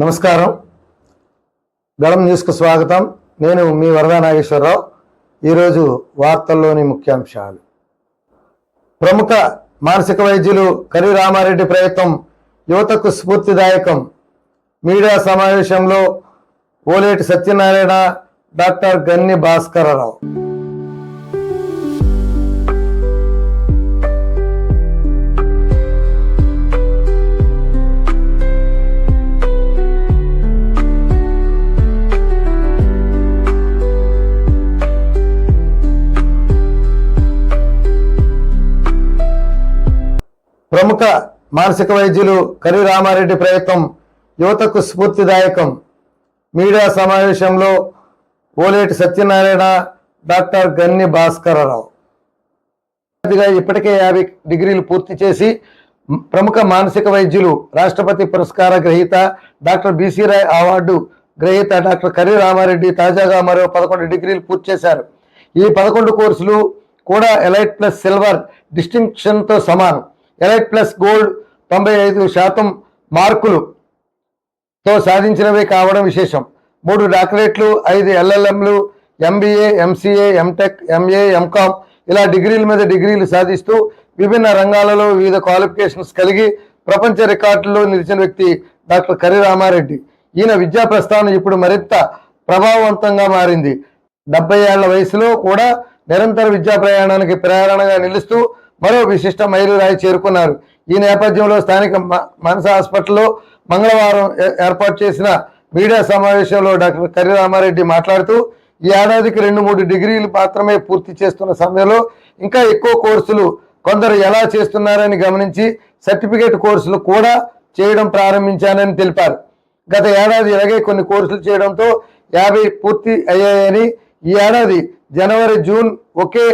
నమస్కారం. గళం న్యూస్కు స్వాగతం. నేను మీ వరదా నాగేశ్వరరావు. ఈరోజు వార్తల్లోని ముఖ్యాంశాలు. ప్రముఖ మానసిక వైద్యులు కరి రామారెడ్డి ప్రయత్నం యువతకు స్ఫూర్తిదాయకం. మీడియా సమావేశంలో ఓలేటి సత్యనారాయణ డాక్టర్ గన్ని భాస్కరరావు. ప్రముఖ మానసిక వైద్యులు కరి రామారెడ్డి ప్రయత్నం యువతకు స్ఫూర్తిదాయకం. మీడియా సమావేశంలో ఓలేటి సత్యనారాయణ డాక్టర్ గన్ని భాస్కరరావు. ఇప్పటికే యాభై డిగ్రీలు పూర్తి చేసి ప్రముఖ మానసిక వైద్యులు రాష్ట్రపతి పురస్కార గ్రహీత doctor B C Roy award గ్రహీత డాక్టర్ కరి రామారెడ్డి తాజాగా మరో పదకొండు డిగ్రీలు పూర్తి చేశారు. ఈ పదకొండు కోర్సులు కూడా ఎలైట్ ప్లస్ సిల్వర్ డిస్టింక్షన్తో సమానం. ఎలైట్ ప్లస్ గోల్డ్ తొంభై ఐదు శాతం మార్కులుతో సాధించినవే కావడం విశేషం. మూడు డాక్టరేట్లు ఐదు ఎల్ఎల్ఎంలు MBA MCA MTech MA MCom ఇలా డిగ్రీల మీద డిగ్రీలు సాధిస్తూ విభిన్న రంగాలలో వివిధ క్వాలిఫికేషన్స్ కలిగి ప్రపంచ రికార్డుల్లో నిలిచిన వ్యక్తి డాక్టర్ కరి రామారెడ్డి. ఈయన విద్యా ప్రస్థానం ఇప్పుడు మరింత ప్రభావవంతంగా మారింది. డెబ్బై ఏళ్ళ వయసులో కూడా నిరంతర విద్యా ప్రయాణానికి ప్రేరణగా నిలుస్తూ మరో విశిష్ట మైలురాయి చేరుకున్నారు. ఈ నేపథ్యంలో స్థానిక మ- మనస హాస్పిటల్లో మంగళవారం ఏ- ఏర్పాటు చేసిన మీడియా సమావేశంలో డాక్టర్ కరిరామారెడ్డి మాట్లాడుతూ ఈ ఏడాదికి రెండు మూడు డిగ్రీలు మాత్రమే పూర్తి చేస్తున్న సమయంలో ఇంకా ఎక్కువ కోర్సులు కొందరు ఎలా చేస్తున్నారని గమనించి సర్టిఫికేట్ కోర్సులు కూడా చేయడం ప్రారంభించానని తెలిపారు. గత ఏడాది ఇలాగే కొన్ని కోర్సులు చేయడంతో యాభై పూర్తి అయ్యాయని ఈ ఏడాది జనవరి జూన్ ఒకే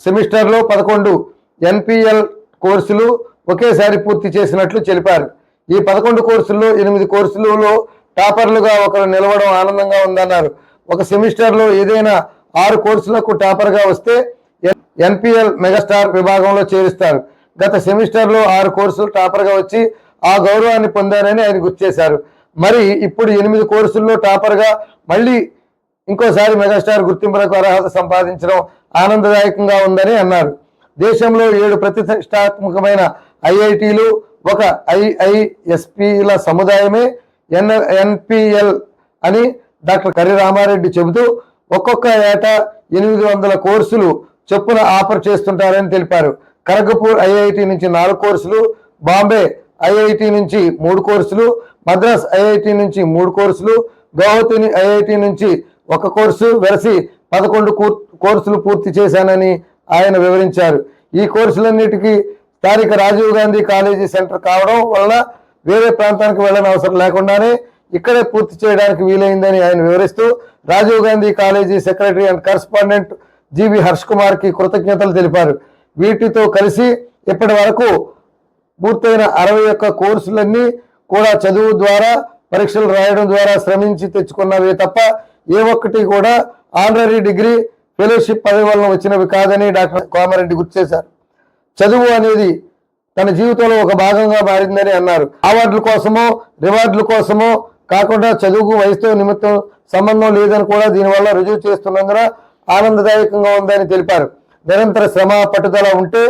సెమిస్టర్లో పదకొండు ఎన్పిఎల్ కోర్సులు ఒకేసారి పూర్తి చేసినట్లు తెలిపారు. ఈ పదకొండు కోర్సుల్లో ఎనిమిది కోర్సులలో టాపర్లుగా ఒకరు నిలవడం ఆనందంగా ఉందన్నారు. ఒక సెమిస్టర్లో ఏదైనా ఆరు కోర్సులకు టాపర్గా వస్తే ఎన్పిఎల్ మెగాస్టార్ విభాగంలో చేరుస్తారు. గత సెమిస్టర్లో ఆరు కోర్సులు టాపర్గా వచ్చి ఆ గౌరవాన్ని పొందారని ఆయన గుర్తు చేశారు. మరి ఇప్పుడు ఎనిమిది కోర్సుల్లో టాపర్గా మళ్ళీ ఇంకోసారి మెగాస్టార్ గుర్తింపులకు అర్హత సంపాదించడం ఆనందదాయకంగా ఉందని అన్నారు. దేశంలో ఏడు ప్రతిష్టాత్మకమైన ఐఐటీలు ఒక ఐఐఎస్పిల సముదాయమే ఎన్ ఎన్పిఎల్ అని డాక్టర్ కర్రి రామారెడ్డి చెబుతూ ఒక్కొక్క ఏటా ఎనిమిది వందల కోర్సులు చొప్పున ఆఫర్ చేస్తుంటారని తెలిపారు. ఖరగపూర్ ఐఐటి నుంచి నాలుగు కోర్సులు బాంబే ఐఐటి నుంచి మూడు కోర్సులు మద్రాస్ ఐఐటి నుంచి మూడు కోర్సులు గౌహతి ఐఐటి నుంచి ఒక కోర్సు వెరసి పదకొండు కోర్సులు పూర్తి చేశానని ఆయన వివరించారు. ఈ కోర్సులన్నిటికీ స్థానిక రాజీవ్ గాంధీ కాలేజీ సెంటర్ కావడం వలన వేరే ప్రాంతానికి వెళ్ళని అవసరం లేకుండానే ఇక్కడే పూర్తి చేయడానికి వీలైందని ఆయన వివరిస్తూ Rajiv Gandhi college secretary and correspondent G V Harsh కుమార్కి కృతజ్ఞతలు తెలిపారు. వీటితో కలిసి ఇప్పటి వరకు పూర్తయిన అరవై ఒక్క కోర్సులన్నీ కూడా చదువు ద్వారా పరీక్షలు రాయడం ద్వారా శ్రమించి తెచ్చుకున్నవే తప్ప ఏ ఒక్కటి కూడా ఆనరీ డిగ్రీ ఫెలోషిప్ పదవి వలన వచ్చినవి కాదని డాక్టర్ కోమారెడ్డి గుర్తు చేశారు. చదువు అనేది తన జీవితంలో ఒక భాగంగా మారిందని అన్నారు. అవార్డుల కోసమో రివార్డుల కోసమో కాకుండా చదువుకు వయసుతో నిమిత్తం సంబంధం లేదని కూడా దీనివల్ల రుజువు చేస్తున్నందున ఆనందదాయకంగా ఉందని తెలిపారు. నిరంతర శ్రమ పట్టుదల ఉంటే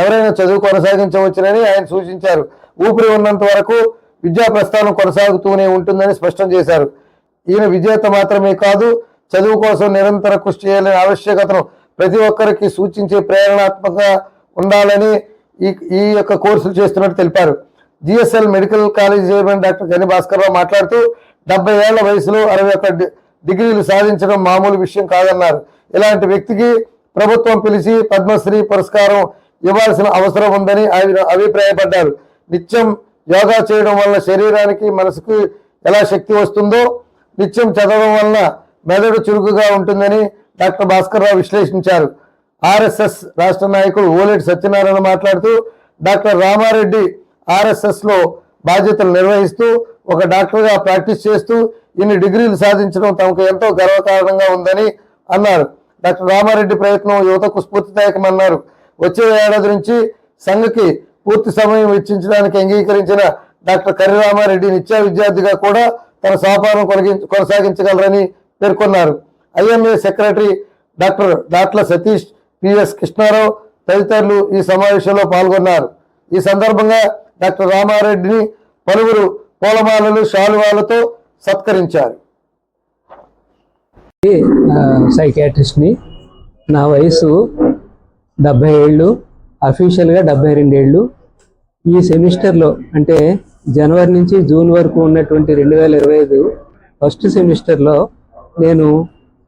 ఎవరైనా చదువు కొనసాగించవచ్చునని ఆయన సూచించారు. ఊపిరి ఉన్నంత వరకు విద్యా ప్రస్థానం కొనసాగుతూనే ఉంటుందని స్పష్టం చేశారు. ఈయన విజేత మాత్రమే కాదు చదువు కోసం నిరంతర కృషి చేయాలనే ఆవశ్యకతను ప్రతి ఒక్కరికి సూచించే ప్రేరణాత్మకంగా ఉండాలని ఈ ఈ యొక్క కోర్సులు చేస్తున్నట్టు తెలిపారు. GSL medical college chairman doctor Gani Bhaskarrao మాట్లాడుతూ డెబ్బై ఏళ్ళ వయసులో అరవై ఒక్క డిగ్రీలు సాధించడం మామూలు విషయం కాదన్నారు. ఇలాంటి వ్యక్తికి ప్రభుత్వం పిలిచి పద్మశ్రీ పురస్కారం ఇవ్వాల్సిన అవసరం ఉందని ఆయన అభిప్రాయపడ్డారు. నిత్యం యోగా చేయడం వల్ల శరీరానికి మనసుకు ఎలా శక్తి వస్తుందో నిత్యం చదవడం వలన మెదడు చురుకుగా ఉంటుందని డాక్టర్ భాస్కర్ రావు విశ్లేషించారు. ఆర్ఎస్ఎస్ రాష్ట్ర నాయకుడు ఓలేటి సత్యనారాయణ మాట్లాడుతూ డాక్టర్ రామారెడ్డి ఆర్ఎస్ఎస్లో బాధ్యతలు నిర్వహిస్తూ ఒక డాక్టర్గా ప్రాక్టీస్ చేస్తూ ఇన్ని డిగ్రీలు సాధించడం తమకు ఎంతో గర్వకారణంగా ఉందని అన్నారు. డాక్టర్ రామారెడ్డి ప్రయత్నం యువతకు స్ఫూర్తిదాయకమన్నారు. వచ్చే ఏడాది నుంచి సంఘకి పూర్తి సమయం వెచ్చించడానికి అంగీకరించిన డాక్టర్ కర్రిరామారెడ్డి నిత్య విద్యార్థిగా కూడా తన సహపానం కొనసాగించగలరని పేర్కొన్నారు. IMA secretary doctor Datla Satish P S Krishnarao తదితరులు ఈ సమావేశంలో పాల్గొన్నారు. ఈ సందర్భంగా డాక్టర్ రామారెడ్డిని పలువురు పూలమాలలు శాలువాలతో సత్కరించారు. సైకాట్రిస్ట్ని నా వయసు డెబ్భై ఏళ్ళు అఫీషియల్గా డెబ్భై రెండేళ్ళు. ఈ సెమిస్టర్లో అంటే జనవరి నుంచి జూన్ వరకు ఉన్నటువంటి రెండు వేల ఇరవై ఐదు ఫస్ట్ సెమిస్టర్లో నేను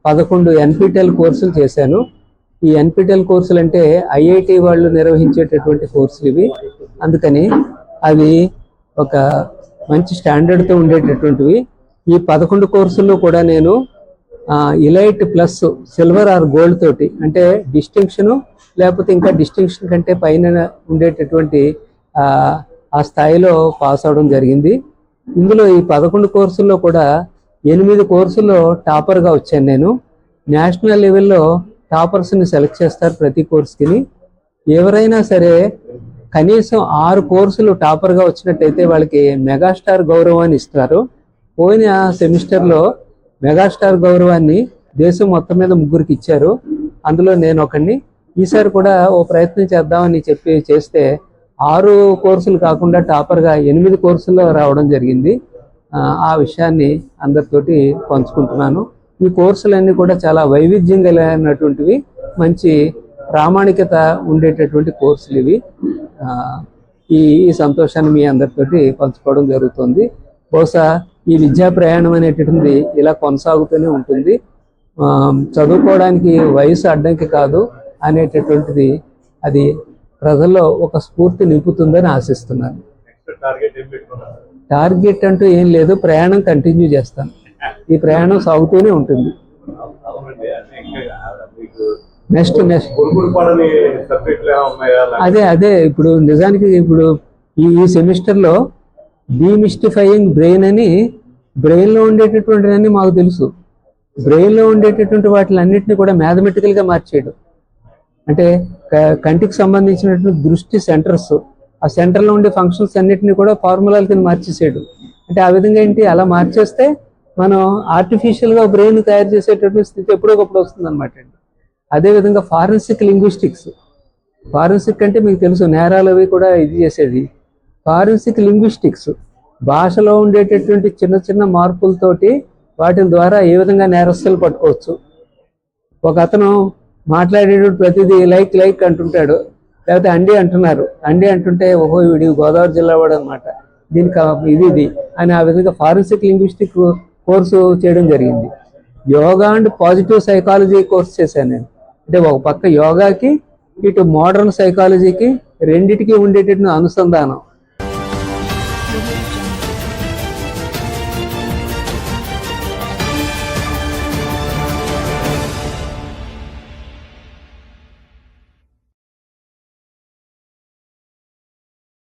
పదకొండు ఎన్పిటెల్ కోర్సులు చేశాను. ఈ ఎన్పిటెల్ కోర్సులు అంటే ఐఐటి వాళ్ళు నిర్వహించేటటువంటి కోర్సులు ఇవి. అందుకని అవి ఒక మంచి స్టాండర్డ్తో ఉండేటటువంటివి. ఈ పదకొండు కోర్సుల్లో కూడా నేను elite plus silver or gold తోటి అంటే డిస్టింక్షను లేకపోతే ఇంకా డిస్టింక్షన్ కంటే పైన ఉండేటటువంటి ఆ, ఆ స్థాయిలో పాస్ అవడం జరిగింది. ఇందులో ఈ పదకొండు కోర్సుల్లో కూడా ఎనిమిది కోర్సుల్లో టాపర్గా వచ్చాను నేను. నేషనల్ లెవెల్లో టాపర్స్ని సెలెక్ట్ చేస్తారు ప్రతి కోర్సుకి ఎవరైనా సరే కనీసం ఆరు కోర్సులు టాపర్గా వచ్చినట్టయితే వాళ్ళకి మెగాస్టార్ గౌరవాన్ని ఇస్తారు. పోయిన సెమిస్టర్లో మెగాస్టార్ గౌరవాన్ని దేశం మొత్తం మీద ముగ్గురికి ఇచ్చారు. అందులో నేను ఒకడిని. ఈసారి కూడా ఓ ప్రయత్నం చేద్దామని చెప్పి చేస్తే ఆరు కోర్సులు కాకుండా టాపర్గా ఎనిమిది కోర్సుల్లో రావడం జరిగింది. ఆ, విషయాన్ని అందరితోటి పంచుకుంటున్నాను. ఈ కోర్సులన్నీ కూడా చాలా వైవిధ్యం కలిగినటువంటివి మంచి ప్రామాణికత ఉండేటటువంటి కోర్సులు ఇవి. ఈ ఈ సంతోషాన్ని మీ అందరితోటి పంచుకోవడం జరుగుతుంది. బహుశా ఈ విద్యా ప్రయాణం అనేటటువంటిది ఇలా కొనసాగుతూనే ఉంటుంది. ఆ, చదువుకోవడానికి వయసు అడ్డంకి కాదు అనేటటువంటిది అది ప్రజల్లో ఒక స్ఫూర్తి నింపుతుందని ఆశిస్తున్నాను. టార్గెట్ అంటూ ఏం లేదు ప్రయాణం కంటిన్యూ చేస్తాను. ఈ ప్రయాణం సాగుతూనే ఉంటుంది. నెక్స్ట్ నెక్స్ట్ అదే అదే ఇప్పుడు నిజానికి ఇప్పుడు ఈ ఈ సెమిస్టర్లో డీమిస్టిఫైయింగ్ బ్రెయిన్ అని బ్రెయిన్లో ఉండేటటువంటివన్నీ మాకు తెలుసు. బ్రెయిన్లో ఉండేటటువంటి వాటిలన్నింటినీ కూడా మ్యాథమెటికల్గా మార్చేయడం. అంటే కంటికి సంబంధించినటువంటి దృష్టి సెంటర్స్ ఆ సెంటర్లో ఉండే ఫంక్షన్స్ అన్నిటిని కూడా ఫార్ములాల కింద మార్చేసేయడం అంటే ఆ విధంగా ఏంటి? అలా మార్చేస్తే మనం ఆర్టిఫిషియల్గా బ్రెయిన్ తయారు చేసేటటువంటి స్థితి ఎప్పుడోకప్పుడు వస్తుంది అనమాట అండి అదేవిధంగా ఫారెన్సిక్ లింగ్విస్టిక్స్ ఫారెన్సిక్ అంటే మీకు తెలుసు నేరాలు అవి కూడా ఇది చేసేది. ఫారెన్సిక్ లింగ్విస్టిక్స్ భాషలో ఉండేటటువంటి చిన్న చిన్న మార్పులతోటి వాటి ద్వారా ఏ విధంగా నేరస్తులు పట్టుకోవచ్చు. ఒక అతను మాట్లాడేటప్పుడు ప్రతిదీ లైక్ లైక్ అంటుంటాడు. లేకపోతే అండి అంటున్నారు. అండి అంటుంటే ఓహో వీడి గోదావరి జిల్లా వాడు అనమాట దీనికి ఇది ఇది అని ఆ విధంగా ఫారెన్సిక్ లింగ్విస్టిక్ కోర్సు చేయడం జరిగింది. Yoga and positive psychology course చేశాను నేను. అంటే ఒక పక్క యోగాకి ఇటు మోడర్న్ సైకాలజీకి రెండిటికి ఉండేటటువంటి అనుసంధానం.